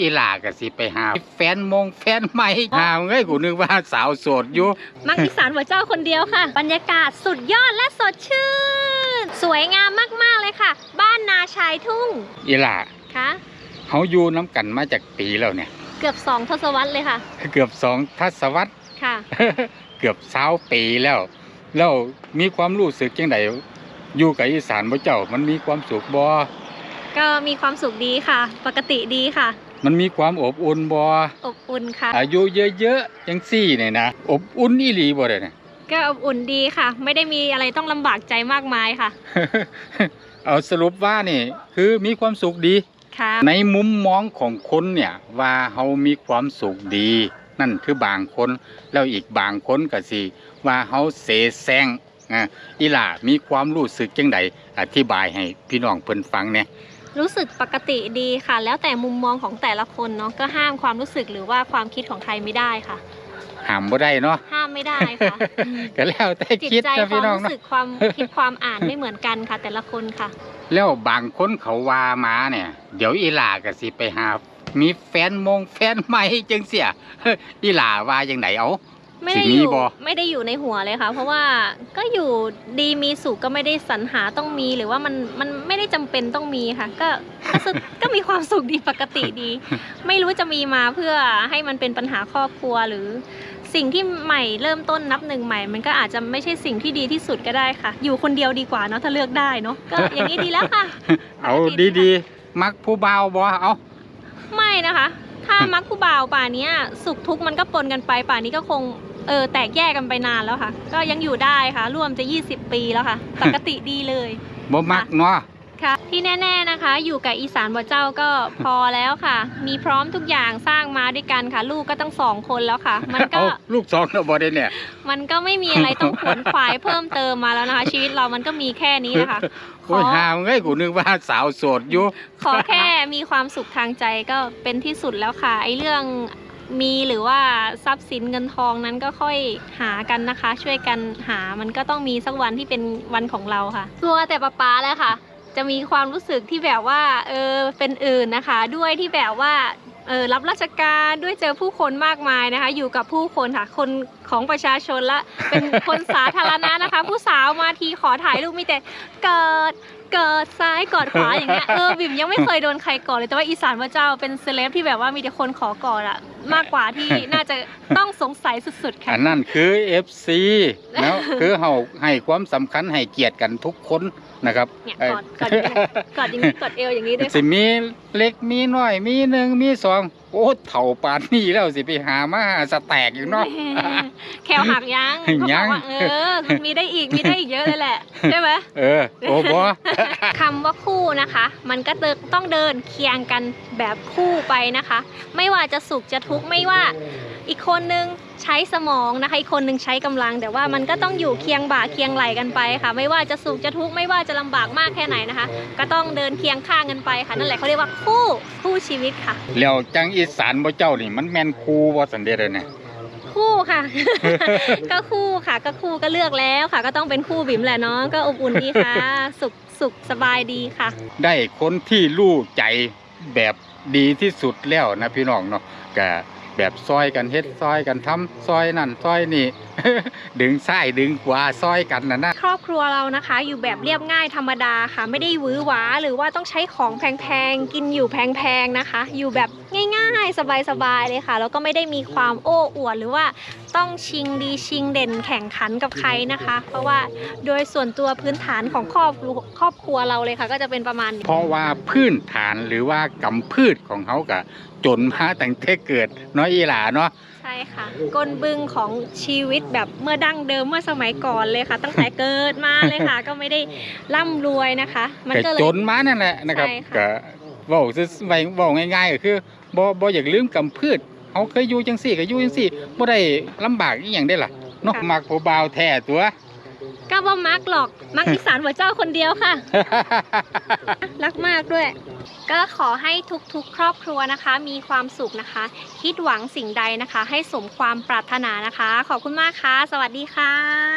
อีหลาก็สิไปหา แฟนมงแฟนใหม่หาเอ้ยกูนึกว่าสาวโสดอยู่มักอีสานหัวเจ้าคนเดียวค่ะ บรรยากาศสุดยอดและสดชื่น สวยงามมากๆเลยค่ะ บ้านนาชายทุ่งอีหลาค่ะเฮาอยู่น้ำกันมาจากปีแล้วเนี่ย เกือบสองทศวรรษเลยค่ะ เกือบสองทศวรรษค่ะ เกือบเช้าปีแล้ว แล้วมีความรู้สึกจังไดอยู่กับอีสานบ่เจ้ามันมีความสุขบ่ก็มีความสุขดีค่ะ ปกติดีค่ะ มันมีความอบอุ่นบ่อบอุ่นค่ะ อายุเยอะๆจังซี่เนี่ยนะอบอุ่นอีหลีบ่ได้เนี่ยก็อบอุ่นดีค่ะ ไม่ได้มีอะไรต้องลำบากใจมากมายค่ะ เอาสรุปว่านี่คือมีความสุขดีค่ะในมุมมองของคนเนี่ยว่าเขามีความสุขดี นั่นคือบางคนแล้วอีกบางคนก็สิว่าเขาเสแสร้งอะอีหล่ามีความรู้สึกจังใดอธิบายให้พี่น้องเพิ่นฟังเนี่ย รู้สึกปกติดีค่ะ แล้วแต่มุมมองของแต่ละคนเนาะก็ห้ามความรู้สึกหรือว่าความคิดของใครไม่ได้ค่ะ ห้ามบ่ได้เนาะห้ามไม่ได้ค่ะก็แล้วแต่จิตคิดใจนะคพี่วามน้องรู้เนาะสึกความคิดความอ่านไม่เหมือนกันค่ะ แต่ละคนค่ะ แล้วบางคนเขาว่ามาเนี่ย เดี๋ยวอีหล่าก็สิไปหา มีแฟนมงแฟนใหม่จังเสีย อีหล่าว่าจังไหนเอา ไม่ได้สิมีอยู่บ่ไม่ได้อยู่ในหัวเลยค่ะ เพราะว่าก็อยู่ดีมีสุขก็ไม่ได้สรรหาต้องมีหรือว่ามันมันไม่ได้จำเป็นต้องมีค่ะ ก็ก็สุขก็มีความสุขดีปกติดี ไม่รู้จะมีมาเพื่อให้มันเป็นปัญหาครอบครัวหรือ สิ่งที่ใหม่เริ่มต้นนับหนึ่งใหม่ มันก็อาจจะไม่ใช่สิ่งที่ดีที่สุดก็ได้ค่ะ อยู่คนเดียวดีกว่าเนาะถ้าเลือกได้เนาะก็อย่างนี้ดีแล้วค่ะ เอาปกติดีดีๆ มักผู้บ่าวบ่เอาไม่นะคะ ถ้ามักผู้บ่าวป่านเนี้ยสุขทุกข์มันก็ปนกันไปป่านนี้ก็คง เออแตกแยกกันไปนานแล้วค่ะ ก็ยังอยู่ได้ค่ะ ร่วมจะ 20 ปีแล้วค่ะ ปกติดีเลยบ่มักเนาะค่ะที่แน่ ๆนะคะ อยู่กับอีสานบ่เจ้าก็พอแล้วค่ะ มีพร้อมทุกอย่างสร้างมาด้วยกันค่ะ ลูกก็ตั้งสองคนแล้วค่ะ มันก็เอาลูกสองแล้วบ่ได้เนี่ย มันก็ไม่มีอะไรต้องขวนขวายเพิ่มเติมมาแล้วนะคะ ชีวิตเรามันก็มีแค่นี้นะคะขโอ้อยหามเอ้ยกูนึกว่าสาวโสดอยู่ขอแค่มีความสุขทางใจก็เป็นที่สุดแล้วค่ะไอ้เรื่อง มีหรือว่าทรัพย์สินเงินทองนั้นก็ค่อยหากันนะคะ ช่วยกันหามันก็ต้องมีสักวันที่เป็นวันของเราค่ะตัวแต่ป๊าป๊าแล้วค่ะ จะมีความรู้สึกที่แบบว่าเออเป็นอื่นนะคะ ด้วยที่แบบว่าเออรับราชการด้วยเจอผู้คนมากมายนะคะ อยู่กับผู้คนค่ะคน ของประชาชนละ เป็นคนสาธารณะนะคะ ผู้สาวมาทีขอถ่ายรูปมีแต่เกิดเกิดซ้ายกอดขวาอย่างเงี้ยเออบิมยังไม่เคยโดนใครกอดเลยแต่ว่าอีสานพระเจ้าเป็นเซเลบที่แบบว่ามีแต่คนขอกอดอะมากกว่าที่น่าจะต้องสงสัยสุดๆค่ะอันนั้นคือ FC แล้วคือเฮาให้ความสำคัญให้เกียรติกันทุกคนนะครับเนี่ยเอ่กออดกอดอย่างนี้กอดอย่างนี้กอดเอวอย่างนี้ด้วยสิค่ะมีเล็กมีน้อยมีหนึ่งมีสอง โอ้เถ่าปานนี้แล้วสิไปหามาสแตกอยู่เนาะแควหักยังเขาบยัอกงว่าเออ มีได้อีกมีได้อีกเยอะเลยแหละใช่ไหมเออโอ้บ่คำว่าคู่นะคะ มันก็เดินต้องเดินเคียงกันแบบคู่ไปนะคะ ไม่ว่าจะสุขจะทุกข์ไม่ว่า อีกคนนึงใช้สมองนะคะ อีกคนนึงใช้กำลัง แต่ว่ามันก็ต้องอยู่เคียงบ่าเคียงไหลกันไปค่ะ ไม่ว่าจะสุขจะทุกข์ไม่ว่าจะลำบากมากแค่ไหนนะคะ ก็ต้องเดินเคียงข้างกันไปค่ะนั่นแหละเขาเรียกว่าคู่คู่ชีวิตค่ะ แล้วจังอีสานบ่เจ้านี่มันแม่นครูบ่สันเดะเลยเนี่ยคู่ค่ะ ก็คู่ค่ะ ก็คู่ก็เลือกแล้วค่ะ ก็ต้องเป็นคู่บิ๋มแหละเนาะก็อบอุ่นดีค่ะ สุขสุขสบายดีค่ะ ได้คนที่รู้ใจแบบดีที่สุดแล้วนะพี่น้องเนาะก็ แบบซอยกันเฮ็ดซอยกันทำซอยนั่นซอยนี่ดึงซ้ายดึงขวาซอยกันน่ะนะครอบครัวเรานะคะ อยู่แบบเรียบง่ายธรรมดาค่ะ ไม่ได้หวือหวาหรือว่าต้องใช้ของแพงๆกินอยู่แพงๆนะคะ อยู่แบบง่ายๆ สบายๆเลยค่ะแล้วก็ไม่ได้มีความโอ้อวดหรือว่าต้องชิงดีชิงเด่นแข่งขันกับใครนะคะ เพราะว่าโดยส่วนตัวพื้นฐานของครอบครัวครอบครัวเราเลยค่ะ ก็จะเป็นประมาณนี้เพราะว่าพื้นฐานหรือว่ากำพืชของเขาก็จนมาตั้งแต่เกิดเนาะอีหลาเนาะใช่ค่ะกลบึงของชีวิตแบบเมื่อดั้งเดิมเมื่อสมัยก่อนเลยค่ะ ตั้งแต่เกิดมาเลยค่ะ ก็ไม่ได้ร่ำรวยนะคะ มันก็ก็เลยจนมานั่นแหละนะครับใช่ค่ะก็เว้าซื่อไว้เว้าง่ายๆก็คือบ่บ่อยากลืมกำพืชเขาเคยอยู่จังซี่ก็อยู่จังซี่บ่ได้ลำบากอีหยังได้ล่ะเนาะมักผู้บ่าวแท้ตัว ก็บ่มักหรอกมักอีสานหัวเจ้าคนเดียวค่ะ รักมากด้วย ก็ขอให้ทุกๆ ครอบครัวนะคะ มีความสุขนะคะ คิดหวังสิ่งใดนะคะ ให้สมความปรารถนานะคะ ขอบคุณมากค่ะ สวัสดีค่ะ